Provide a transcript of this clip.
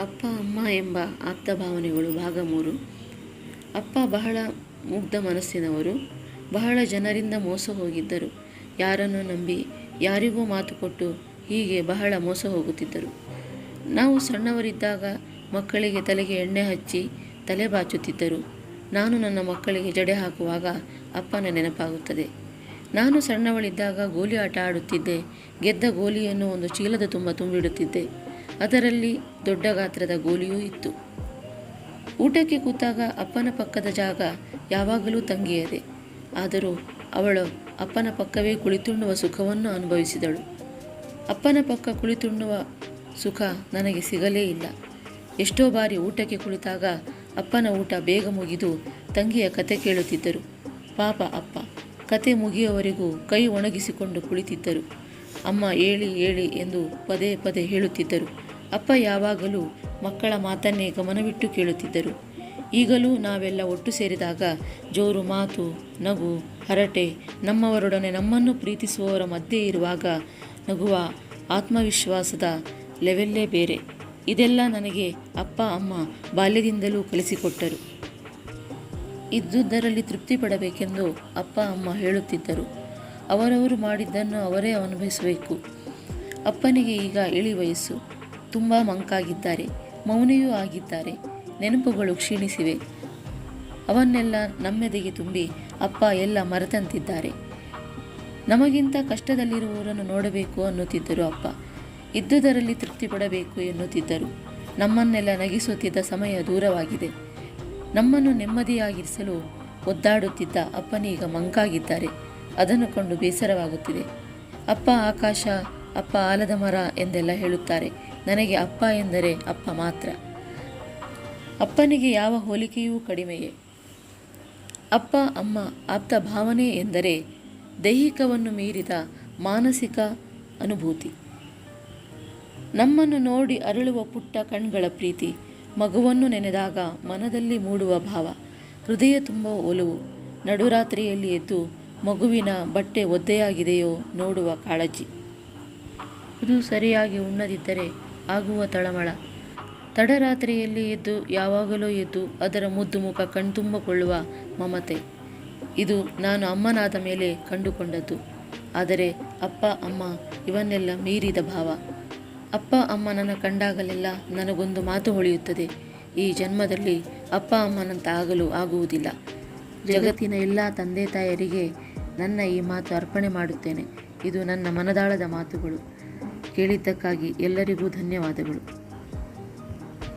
ಅಪ್ಪ, ಅಮ್ಮ ಎಂಬ ಆಪ್ತ ಭಾವನೆಗಳು ಭಾಗ ಮೂರು. ಅಪ್ಪ ಬಹಳ ಮುಗ್ಧ ಮನಸ್ಸಿನವರು. ಬಹಳ ಜನರಿಂದ ಮೋಸ ಹೋಗಿದ್ದರು. ಯಾರನ್ನು ನಂಬಿ ಯಾರಿಗೂ ಮಾತು ಕೊಟ್ಟು ಹೀಗೆ ಬಹಳ ಮೋಸ ಹೋಗುತ್ತಿದ್ದರು. ನಾವು ಸಣ್ಣವರಿದ್ದಾಗ ಮಕ್ಕಳಿಗೆ ತಲೆಗೆ ಎಣ್ಣೆ ಹಚ್ಚಿ ತಲೆ ಬಾಚುತ್ತಿದ್ದರು. ನಾನು ನನ್ನ ಮಕ್ಕಳಿಗೆ ಜಡೆ ಹಾಕುವಾಗ ಅಪ್ಪನ ನೆನಪಾಗುತ್ತದೆ. ನಾನು ಸಣ್ಣವಳಿದ್ದಾಗ ಗೋಲಿ ಆಟ ಆಡುತ್ತಿದ್ದೆ. ಗೆದ್ದ ಗೋಲಿಯನ್ನು ಒಂದು ಚೀಲದ ತುಂಬ ತುಂಬಿಡುತ್ತಿದ್ದೆ. ಅದರಲ್ಲಿ ದೊಡ್ಡ ಗಾತ್ರದ ಗೋಲಿಯೂ ಇತ್ತು. ಊಟಕ್ಕೆ ಕೂತಾಗ ಅಪ್ಪನ ಪಕ್ಕದ ಜಾಗ ಯಾವಾಗಲೂ ತಂಗಿಯದೆ. ಆದರೂ ಅವಳು ಅಪ್ಪನ ಪಕ್ಕವೇ ಕುಳಿತುಣ್ಣುವ ಸುಖವನ್ನು ಅನುಭವಿಸಿದಳು. ಅಪ್ಪನ ಪಕ್ಕ ಕುಳಿತುಣ್ಣುವ ಸುಖ ನನಗೆ ಸಿಗಲೇ ಇಲ್ಲ. ಎಷ್ಟೋ ಬಾರಿ ಊಟಕ್ಕೆ ಕುಳಿತಾಗ ಅಪ್ಪನ ಊಟ ಬೇಗ ಮುಗಿದು ತಂಗಿಯ ಕತೆ ಕೇಳುತ್ತಿದ್ದರು. ಪಾಪ ಅಪ್ಪ, ಕತೆ ಮುಗಿಯುವವರೆಗೂ ಕೈ ಒಣಗಿಸಿಕೊಂಡು ಕುಳಿತಿದ್ದರು. ಅಮ್ಮ ಏಳಿ ಏಳಿ ಎಂದು ಪದೇ ಪದೇ ಹೇಳುತ್ತಿದ್ದರು. ಅಪ್ಪ ಯಾವಾಗಲೂ ಮಕ್ಕಳ ಮಾತನ್ನೇ ಗಮನವಿಟ್ಟು ಕೇಳುತ್ತಿದ್ದರು. ಈಗಲೂ ನಾವೆಲ್ಲ ಒಟ್ಟು ಸೇರಿದಾಗ ಜೋರು ಮಾತು, ನಗು, ಹರಟೆ, ನಮ್ಮವರೊಡನೆ ನಮ್ಮನ್ನು ಪ್ರೀತಿಸುವವರ ಮಧ್ಯೆ ಇರುವಾಗ ನಗುವ ಆತ್ಮವಿಶ್ವಾಸದ ಲೆವೆಲ್ಲೇ ಬೇರೆ. ಇದೆಲ್ಲ ನನಗೆ ಅಪ್ಪ, ಅಮ್ಮ ಬಾಲ್ಯದಿಂದಲೂ ಕಲಿಸಿಕೊಟ್ಟರು. ಇದ್ದುದರಲ್ಲಿ ತೃಪ್ತಿ ಪಡಬೇಕೆಂದು ಅಪ್ಪ, ಅಮ್ಮ ಹೇಳುತ್ತಿದ್ದರು. ಅವರವರು ಮಾಡಿದ್ದನ್ನು ಅವರೇ ಅನುಭವಿಸಬೇಕು. ಅಪ್ಪನಿಗೆ ಈಗ ಇಳಿ ವಯಸ್ಸು. ತುಂಬ ಮಂಕಾಗಿದ್ದಾರೆ, ಮೌನಿಯೂ ಆಗಿದ್ದಾರೆ, ನೆನಪುಗಳು ಕ್ಷೀಣಿಸಿವೆ. ಅವನ್ನೆಲ್ಲ ನಮ್ಮೆದೆಗೆ ತುಂಬಿ ಅಪ್ಪ ಎಲ್ಲ ಮರೆತಂತಿದ್ದಾರೆ. ನಮಗಿಂತ ಕಷ್ಟದಲ್ಲಿರುವವರನ್ನು ನೋಡಬೇಕು ಅನ್ನುತ್ತಿದ್ದರು ಅಪ್ಪ. ಇದ್ದುದರಲ್ಲಿ ತೃಪ್ತಿ ಪಡಬೇಕು ಎನ್ನುತ್ತಿದ್ದರು. ನಮ್ಮನ್ನೆಲ್ಲ ನಗಿಸುತ್ತಿದ್ದ ಸಮಯ ದೂರವಾಗಿದೆ. ನಮ್ಮನ್ನು ನೆಮ್ಮದಿಯಾಗಿರಿಸಲು ಒದ್ದಾಡುತ್ತಿದ್ದ ಅಪ್ಪನೀಗ ಮಂಕಾಗಿದ್ದಾರೆ. ಅದನ್ನು ಕಂಡು ಬೇಸರವಾಗುತ್ತಿದೆ. ಅಪ್ಪ, ಆಕಾಶ, ಅಪ್ಪ ಆಲದ ಮರ ಎಂದೆಲ್ಲ ಹೇಳುತ್ತಾರೆ. ನನಗೆ ಅಪ್ಪ ಎಂದರೆ ಅಪ್ಪ ಮಾತ್ರ. ಅಪ್ಪನಿಗೆ ಯಾವ ಹೋಲಿಕೆಯೂ ಕಡಿಮೆಯೇ. ಅಪ್ಪ, ಅಮ್ಮ, ಆಪ್ತ ಭಾವನೆ ಎಂದರೆ ದೈಹಿಕವನ್ನು ಮೀರಿದ ಮಾನಸಿಕ ಅನುಭೂತಿ. ನಮ್ಮನ್ನು ನೋಡಿ ಅರಳುವ ಪುಟ್ಟ ಕಣ್ಗಳ ಪ್ರೀತಿ, ಮಗುವನ್ನು ನೆನೆದಾಗ ಮನದಲ್ಲಿ ಮೂಡುವ ಭಾವ, ಹೃದಯ ತುಂಬ ಒಲವು, ನಡುರಾತ್ರಿಯಲ್ಲಿ ಎದ್ದು ಮಗುವಿನ ಬಟ್ಟೆ ಒದ್ದೆಯಾಗಿದೆಯೋ ನೋಡುವ ಕಾಳಜಿ. ಇದು ಸರಿಯಾಗಿ ಉಣ್ಣದಿದ್ದರೆ ಆಗುವ ತಳಮಳ. ತಡರಾತ್ರಿಯಲ್ಲಿ ಎದ್ದು, ಯಾವಾಗಲೂ ಎದ್ದು ಅದರ ಮುದ್ದು ಮುಖ ಕಣ್ತುಂಬಿಕೊಳ್ಳುವ ಮಮತೆ. ಇದು ನಾನು ಅಮ್ಮನಾದ ಮೇಲೆ ಕಂಡುಕೊಂಡದ್ದು. ಆದರೆ ಅಪ್ಪ, ಅಮ್ಮ ಇವನ್ನೆಲ್ಲ ಮೀರಿದ ಭಾವ. ಅಪ್ಪ, ಅಮ್ಮ ನನ್ನ ಕಂಡಾಗಲೆಲ್ಲ ನನಗೊಂದು ಮಾತು ಹೊಳೆಯುತ್ತದೆ. ಈ ಜನ್ಮದಲ್ಲಿ ಅಪ್ಪ, ಅಮ್ಮನಂತ ಆಗಲು ಆಗುವುದಿಲ್ಲ. ಜಗತ್ತಿನ ಎಲ್ಲ ತಂದೆ ತಾಯರಿಗೆ ನನ್ನ ಈ ಮಾತು ಅರ್ಪಣೆ ಮಾಡುತ್ತೇನೆ. ಇದು ನನ್ನ ಮನದಾಳದ ಮಾತುಗಳು. ಕೇಳಿದ್ದಕ್ಕಾಗಿ ಎಲ್ಲರಿಗೂ ಧನ್ಯವಾದಗಳು.